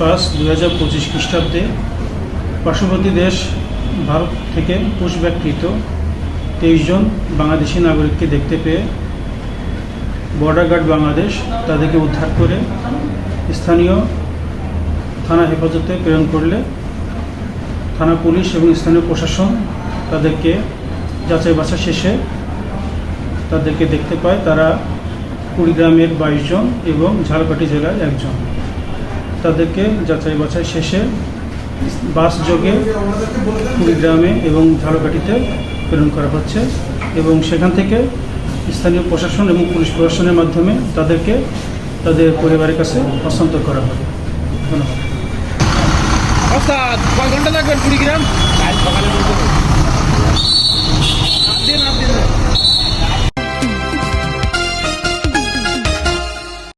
পাঁচ দুই হাজার পঁচিশ খ্রিস্টাব্দে পার্শ্ববর্তী দেশ ভারত থেকে পুষব্যাকৃত তেইশ জন বাংলাদেশি নাগরিককে দেখতে পেয়ে বর্ডার গার্ড বাংলাদেশ তাদেরকে উদ্ধার করে স্থানীয় থানা হেফাজতে প্রেরণ করলে থানা পুলিশ এবং স্থানীয় প্রশাসন তাদেরকে যাচাই বাছাই শেষে তাদেরকে দেখতে পায়। তারা কুড়িগ্রামের বাইশ জন এবং ঝালকাঠি জেলার একজন। তাদেরকে যাচাই বাছাই শেষে বাস যোগে কুড়িগ্রামে এবং ঝালকাঠিতে প্রেরণ করা হচ্ছে এবং সেখান থেকে স্থানীয় প্রশাসন এবং পুলিশ প্রশাসনের মাধ্যমে তাদেরকে তাদের পরিবারের কাছে হস্তান্তর করা হবে। ধন্যবাদ। ঘণ্টা